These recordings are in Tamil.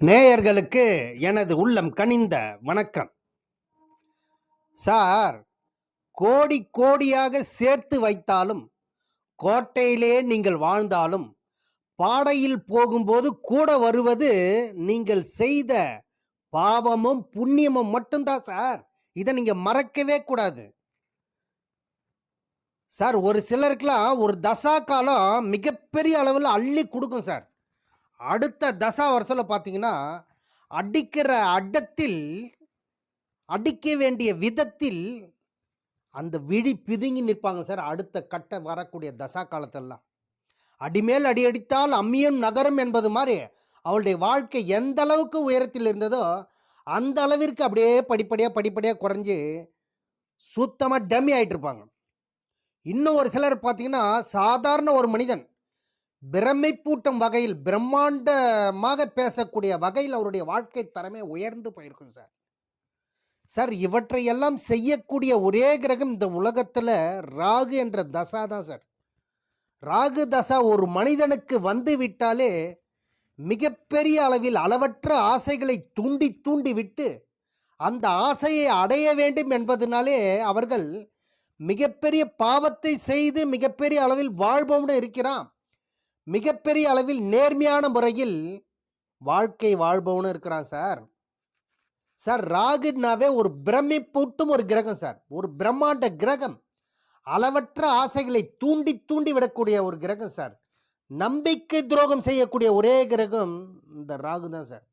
நேயர்களுக்கு எனது உள்ளம் கனிந்த வணக்கம். சார் கோடி கோடியாக சேர்த்து வைத்தாலும் கோட்டையிலே நீங்கள் வாழ்ந்தாலும் பாடையில் போகும்போது கூட வருவது நீங்கள் செய்த பாவமும் புண்ணியமும் மட்டும்தான் சார். இதை நீங்கள் மறக்கவே கூடாது. சார் ஒரு சிலருக்கெல்லாம் ஒரு தசா காலம் மிகப்பெரிய அளவில் அள்ளி கொடுக்கும் சார். அடுத்த தசா வருஷத்தில் பார்த்தீங்கன்னா அடிக்கிற அடத்தில் அடிக்க வேண்டிய விதத்தில் அந்த விழி பிதுங்கி நிற்பாங்க சார் அடுத்த கட்ட வரக்கூடிய தசா காலத்தெல்லாம். அடிமேல் அடி அடித்தால் அம்மியும் நகரும் என்பது மாதிரி அவளுடைய வாழ்க்கை எந்த அளவுக்கு உயரத்தில் இருந்ததோ அந்த அளவிற்கு அப்படியே படிப்படியாக படிப்படியாக குறைஞ்சி சுத்தமாக டம்மி ஆகிட்டு இருப்பாங்க இன்னும் ஒரு சிலர் பார்த்தீங்கன்னா சாதாரண ஒரு மனிதன் பிரமிப்பூட்டும் வகையில் பிரம்மாண்டமாக பேசக்கூடிய வகையில் அவருடைய வாழ்க்கை தரமே உயர்ந்து போயிருக்கும் சார். சார் இவற்றையெல்லாம் செய்யக்கூடிய ஒரே கிரகம் இந்த உலகத்தில் ராகு என்ற தசா தான் சார். ராகு தசா ஒரு மனிதனுக்கு வந்து விட்டாலே மிகப்பெரிய அளவில் அளவற்ற ஆசைகளை தூண்டி தூண்டி விட்டு அந்த ஆசையை அடைய வேண்டும் என்பதனாலே அவர்கள் மிகப்பெரிய பாவத்தை செய்து மிகப்பெரிய அளவில் வாழ்பவனும் இருக்கிறான். மிகப்பெரிய அளவில் நேர்மையான முறையில் வாழ்க்கை வாழ்பவனும் இருக்கிறான் சார். சார் ராகுனாவே ஒரு பிரமிப்பூட்டும் ஒரு கிரகம் சார். ஒரு பிரம்மாண்ட கிரகம். அளவற்ற ஆசைகளை தூண்டி தூண்டி விடக்கூடிய ஒரு கிரகம் சார். நம்பிக்கை துரோகம் செய்யக்கூடிய ஒரே கிரகம் இந்த ராகு தான் சார்.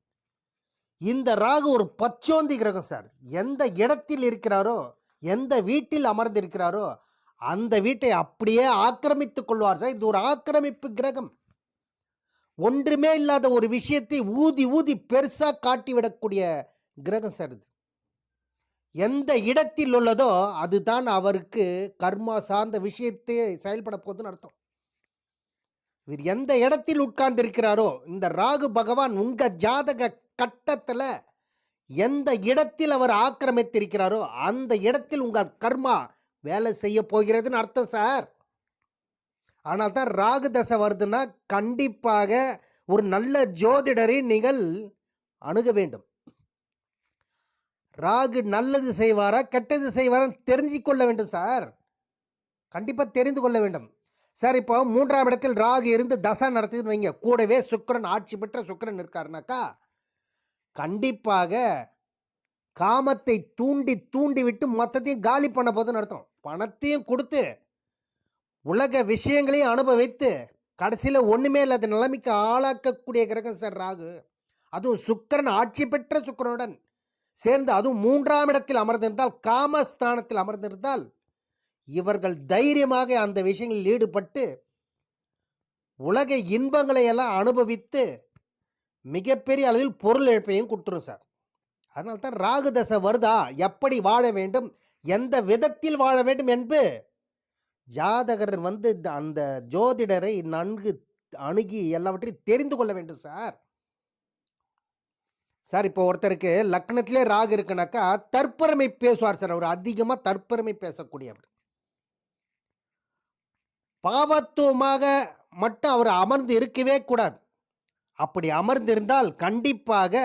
இந்த ராகு ஒரு பச்சோந்தி கிரகம் சார். எந்த இடத்தில் இருக்கிறாரோ எந்த வீட்டில் அமர்ந்திருக்கிறாரோ அந்த வீட்டை அப்படியே ஆக்கிரமித்துக் கொள்வார். சார் இது ஒரு ஆக்கிரமிப்பு கிரகம். ஒன்றுமே இல்லாத ஒரு விஷயத்தை ஊதி ஊதி பெருசாக காட்டிவிடக்கூடிய கிரகம் சார் இது. எந்த இடத்தில் உள்ளதோ அதுதான் அவருக்கு கர்மா சார்ந்த விஷயத்தை செயல்பட போகுதுன்னு அர்த்தம். இவர் எந்த இடத்தில் உட்கார்ந்து இருக்கிறாரோ இந்த ராகு பகவான் உங்கள் ஜாதக கட்டத்தில் எந்த இடத்தில் அவர் ஆக்கிரமித்திருக்கிறாரோ அந்த இடத்தில் உங்கள் கர்மா வேலை செய்ய போகிறதுன்னு அர்த்தம் சார். ஆனால் தான் ராகு தசை வருதுன்னா கண்டிப்பாக ஒரு நல்ல ஜோதிடரை நீங்கள் அணுக வேண்டும். ராகு நல்லது செய்வாரா கெட்டது செய்வாரா தெரிஞ்சு கொள்ள வேண்டும் சார். கண்டிப்பாக தெரிந்து கொள்ள வேண்டும். சார் இப்போ மூன்றாம் இடத்தில் ராகு இருந்து தசை நடத்துதுன்னு வைங்க. கூடவே சுக்கரன் ஆட்சி பெற்ற சுக்கரன் இருக்காருனாக்கா கண்டிப்பாக காமத்தை தூண்டி தூண்டி விட்டு மொத்தத்தையும் காலி பண்ண போதுன்னு அர்த்தம். பணத்தையும் கொடுத்து உலக விஷயங்களையும் அனுபவித்து கடைசியில் ஒன்றுமே இல்லாத நிலைமைக்கு ஆளாக்கக்கூடிய கிரகம் சார் ராகு. அதுவும் சுக்கிரன் ஆட்சி பெற்ற சுக்கரனுடன் சேர்ந்து அதுவும் மூன்றாம் இடத்தில் அமர்ந்திருந்தால் காமஸ்தானத்தில் அமர்ந்திருந்தால் இவர்கள் தைரியமாக அந்த விஷயங்களில் ஈடுபட்டு உலக இன்பங்களை எல்லாம் அனுபவித்து மிகப்பெரிய அளவில் பொருள் இழப்பையும் கொடுத்துரும் சார். அதனால தான் ராகு தசை வருதா? எப்படி வாழ வேண்டும்? எந்த விதத்தில் வாழ வேண்டும் என்று ஜாதகர் வந்து அந்த ஜோதிடரை நன்கு அணுகி எல்லாவற்றையும் தெரிந்து கொள்ள வேண்டும் சார். சார் இப்போ ஒருத்தருக்கு லக்னத்திலே ராகு இருக்குனாக்கா தற்பெருமை பேசுவார் சார். அவர் அதிகமாக தற்பெருமை பேசக்கூடியவர். பாவத்துவமாக மட்டும் அவர் அமர்ந்து இருக்கவே கூடாது. அப்படி அமர்ந்திருந்தால் கண்டிப்பாக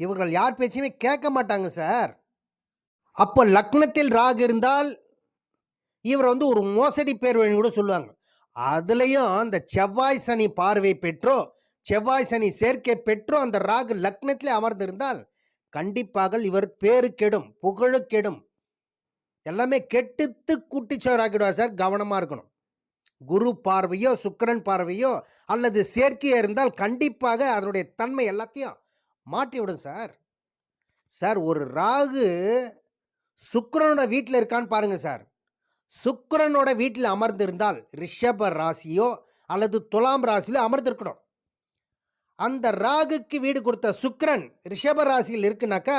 இவர்கள் யார் பேச்சையுமே கேட்க மாட்டாங்க சார். அப்போ லக்னத்தில் ராகு இருந்தால் இவர் வந்து ஒரு மோசடி பேர் வழி கூட சொல்லுவாங்க. அதுலேயும் அந்த செவ்வாய் சனி பார்வை பெற்றோ செவ்வாய் சனி சேர்க்கை பெற்றோ அந்த ராகு லக்னத்திலே அமர்ந்திருந்தால் கண்டிப்பாக இவர் பேரு கெடும் புகழு கெடும். எல்லாமே கெட்டுத்து குட்டிச்சோராக்கிடுவார் சார். கவனமாக இருக்கணும். குரு பார்வையோ சுக்கரன் பார்வையோ அல்லது சேர்க்கையோ இருந்தால் கண்டிப்பாக அதனுடைய தன்மை எல்லாத்தையும் மாற்றி விடும் சார். சார் ஒரு ராகு சுக்கரனோட வீட்டில் இருக்கான்னு பாருங்க சார். சுக்கரனோட வீட்டில் அமர்ந்திருந்தால் ரிஷப ராசியோ அல்லது துலாம் ராசியிலோ அமர்ந்திருக்கணும். அந்த ராகுக்கு வீடு கொடுத்த சுக்கரன் ரிஷப ராசியில் இருக்குனாக்கா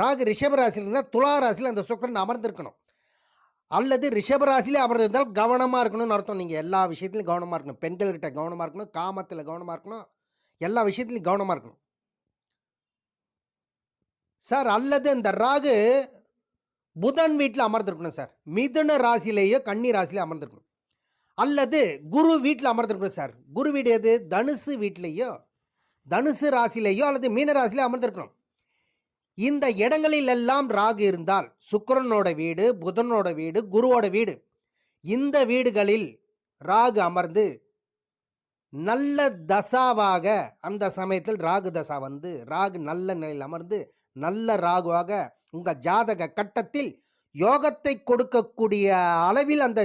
ராகு ரிஷப ராசியில் இருந்தால் துலா ராசியில் அந்த சுக்கரன் அமர்ந்திருக்கணும். அல்லது ரிஷப ராசியிலே அமர்ந்திருந்தால் கவனமாக இருக்கணும்னு அர்த்தம். நீங்கள் எல்லா விஷயத்துலையும் கவனமாக இருக்கணும். பெண்கள்கிட்ட கவனமாக இருக்கணும். காமத்தில் கவனமாக இருக்கணும். எல்லா விஷயத்துலையும் கவனமாக இருக்கணும். சார் அல்லது இந்த ராகு புதன் வீட்டில் அமர்ந்திருக்கணும் சார். மிதுன ராசிலேயோ கன்னி ராசிலேயோ அமர்ந்திருக்கணும். அல்லது குரு வீட்டில் அமர்ந்திருக்கணும் சார். குரு வீடு எது? தனுசு வீட்லேயோ தனுசு ராசிலேயோ அல்லது மீன ராசிலேயோ அமர்ந்திருக்கணும். இந்த இடங்களில் எல்லாம் ராகு இருந்தால் சுக்கரனோட வீடு புதனோட வீடு குருவோட வீடு இந்த வீடுகளில் ராகு அமர்ந்து நல்ல தசாவாக அந்த சமயத்தில் ராகு தசா வந்து ராகு நல்ல நிலையில் அமர்ந்து நல்ல ராகுவாக உங்கள் ஜாதக கட்டத்தில் யோகத்தை கொடுக்கக்கூடிய அளவில் அந்த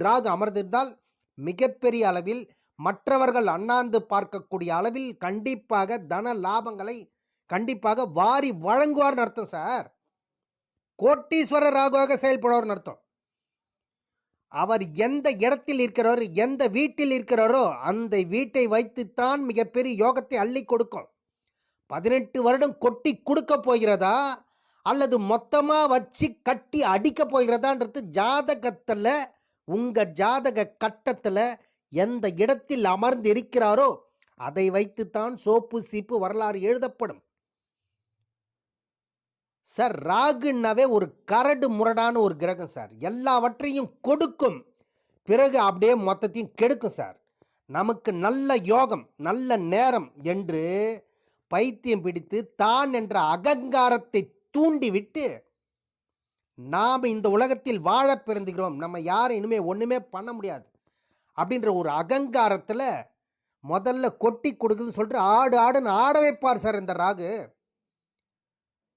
ராகு அமர்ந்திருந்தால் மிகப்பெரிய அளவில் மற்றவர்கள் அண்ணாந்து பார்க்கக்கூடிய அளவில் கண்டிப்பாக தன லாபங்களை கண்டிப்பாக வாரி வழங்குவார்னு அர்த்தம் சார். கோட்டீஸ்வரர் ராகுவாக செயல்படுவார்னு அர்த்தம். அவர் எந்த இடத்தில் இருக்கிறாரோ எந்த வீட்டில் இருக்கிறாரோ அந்த வீட்டை வைத்துத்தான் மிகப்பெரிய யோகத்தை அள்ளி கொடுக்கும். பதினெட்டு வருடம் கொட்டி கொடுக்க போகிறதா அல்லது மொத்தமாக வச்சு கட்டி அடிக்க போகிறதான்றது ஜாதகத்தில் உங்கள் ஜாதக கட்டத்தில் எந்த இடத்தில் அமர்ந்து இருக்கிறாரோ அதை வைத்துத்தான் சோப்பு சீப்பு வரலாறு எழுதப்படும். சார் ராகுன்னாவே ஒரு கரடு முரடான ஒரு கிரகம் சார். எல்லாவற்றையும் கொடுக்கும். பிறகு அப்படியே மொத்தத்தையும் கெடுக்கும் சார். நமக்கு நல்ல யோகம் நல்ல நேரம் என்று பைத்தியம் பிடித்து தான் என்ற அகங்காரத்தை தூண்டிவிட்டு நாம் இந்த உலகத்தில் வாழ பிறந்துகிறோம். நம்ம யாரும் இனிமேல் ஒன்றுமே பண்ண முடியாது. அப்படின்ற ஒரு அகங்காரத்தில் முதல்ல கொட்டி கொடுக்குதுன்னு சொல்லிட்டு ஆடு ஆடுன்னு ஆட வைப்பார் சார் இந்த ராகு.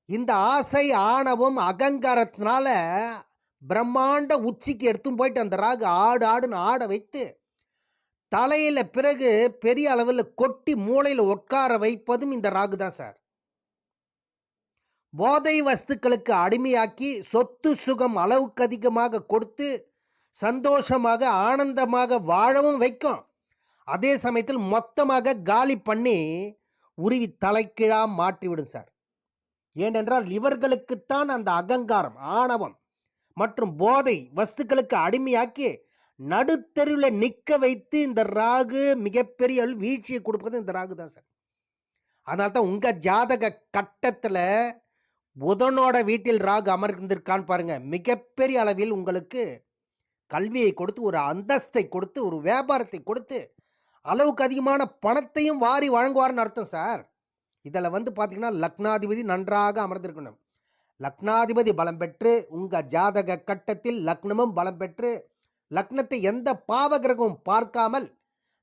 இந்த ஆசை ஆணவம் அகங்காரத்தினால பிரம்மாண்ட உச்சிக்கு எடுத்துன்னு போயிட்டு அந்த ராகு ஆடு ஆடுன்னு ஆட வைத்து தலையில் பிறகு பெரிய அளவில் கொட்டி மூளையில் உட்கார வைப்பதும் இந்த ராகு தான் சார். போதை வஸ்துக்களுக்கு அடிமையாக்கி சொத்து சுகம் அளவுக்கு அதிகமாக கொடுத்து சந்தோஷமாக ஆனந்தமாக வாழவும் வைக்கும். அதே சமயத்தில் மொத்தமாக காலி பண்ணி உருவி தலைக்கீழாக மாற்றிவிடும் சார். ஏனென்றால் இவர்களுக்குத்தான் அந்த அகங்காரம் ஆணவம் மற்றும் போதை வஸ்துக்களுக்கு அடிமையாக்கி நடுத்தருவில் நிற்க வைத்து இந்த ராகு மிகப்பெரிய வீழ்ச்சியை கொடுப்பது இந்த ராகு தான் சார். அதனால தான் உங்கள் ஜாதக கட்டத்தில் புதனோட வீட்டில் ராகு அமர்ந்திருக்கான்னு பாருங்கள் மிகப்பெரிய அளவில் உங்களுக்கு கல்வியை கொடுத்து ஒரு அந்தஸ்தை கொடுத்து ஒரு வியாபாரத்தை கொடுத்து அளவுக்கு அதிகமான பணத்தையும் வாரி வழங்குவார்னு அர்த்தம் சார். இதில் வந்து பார்த்தீங்கன்னா லக்னாதிபதி நன்றாக அமர்ந்திருக்கணும். லக்னாதிபதி பலம் பெற்று உங்கள் ஜாதக கட்டத்தில் லக்னமும் பலம் பெற்று லக்னத்தை எந்த பாவகிரகமும் பார்க்காமல்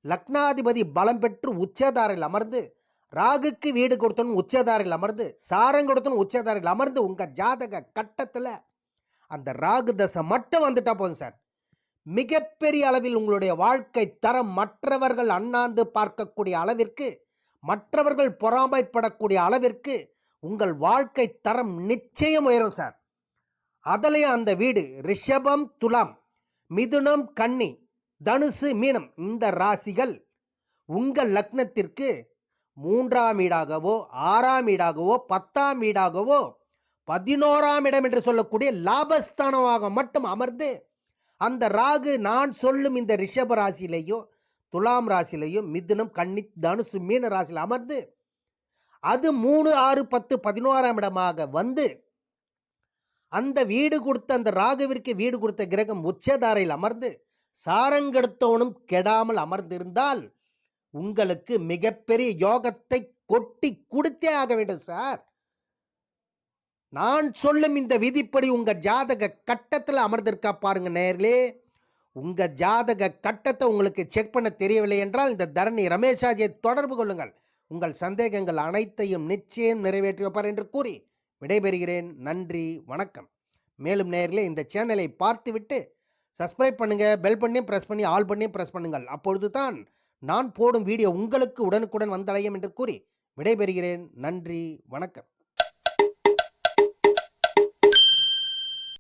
லக்னாதிபதி பலம் பெற்று உச்சதாரில் அமர்ந்து ராகுக்கு வீடு கொடுத்தனும் உச்சதாரில் அமர்ந்து சாரம் கொடுத்தனும் உச்சதாரில் அமர்ந்து உங்கள் ஜாதக கட்டத்தில் அந்த ராகு தசை மட்டும் வந்துட்டா போதும் சார். மிகப்பெரிய அளவில் உங்களுடைய வாழ்க்கை தரம் மற்றவர்கள் அண்ணாந்து பார்க்கக்கூடிய அளவிற்கு மற்றவர்கள் பொறாமைப்படக்கூடிய அளவிற்கு உங்கள் வாழ்க்கை தரம் நிச்சயம் உயரும் சார். அதுலேயும் அந்த வீடு ரிஷபம் துலாம் மிதுனம் கன்னி தனுசு மீனம் இந்த ராசிகள் உங்கள் லக்னத்திற்கு மூன்றாம் வீடாகவோ ஆறாம் வீடாகவோ பத்தாம் வீடாகவோ பதினோராம் இடம் என்று சொல்லக்கூடிய லாபஸ்தானமாக மட்டும் அமர்ந்து அந்த ராகு நான் சொல்லும் இந்த ரிஷப ராசியிலேயோ துலாம் ராசிலையும் மிதுனம் கன்னி தனுசு மீன ராசியில் அமர்ந்து அது மூணு ஆறு பத்து பதினோராம் இடமாக வந்து அந்த வீடு கொடுத்த அந்த ராகுவிற்கு வீடு கொடுத்த கிரகம் உச்சதாரையில் அமர்ந்து சாரங்கெடுத்தவனும் கெடாமல் அமர்ந்திருந்தால் உங்களுக்கு மிகப்பெரிய யோகத்தை கொட்டி கொடுத்தே ஆக வேண்டும் சார். நான் சொல்லும் இந்த விதிப்படி உங்கள் ஜாதக கட்டத்தில் அமர்ந்திருக்கா பாருங்க நேர்களே. உங்கள் ஜாதக கட்டத்தை உங்களுக்கு செக் பண்ண தெரியவில்லை என்றால் இந்த தரணி ரமேஷாஜியை தொடர்பு கொள்ளுங்கள். உங்கள் சந்தேகங்கள் அனைத்தையும் நிச்சயம் நிறைவேற்றி வைப்பார் என்று கூறி விடைபெறுகிறேன். நன்றி வணக்கம். மேலும் நேர்களே இந்த சேனலை பார்த்துவிட்டு சப்ஸ்கிரைப் பண்ணுங்கள் பெல் பண்ணியும் ப்ரெஸ் பண்ணி ஆல் பண்ணியும் ப்ரெஸ் பண்ணுங்கள். அப்பொழுது தான் நான் போடும் வீடியோ உங்களுக்கு உடனுக்குடன் வந்தடையும் என்று கூறி விடைபெறுகிறேன். நன்றி வணக்கம்.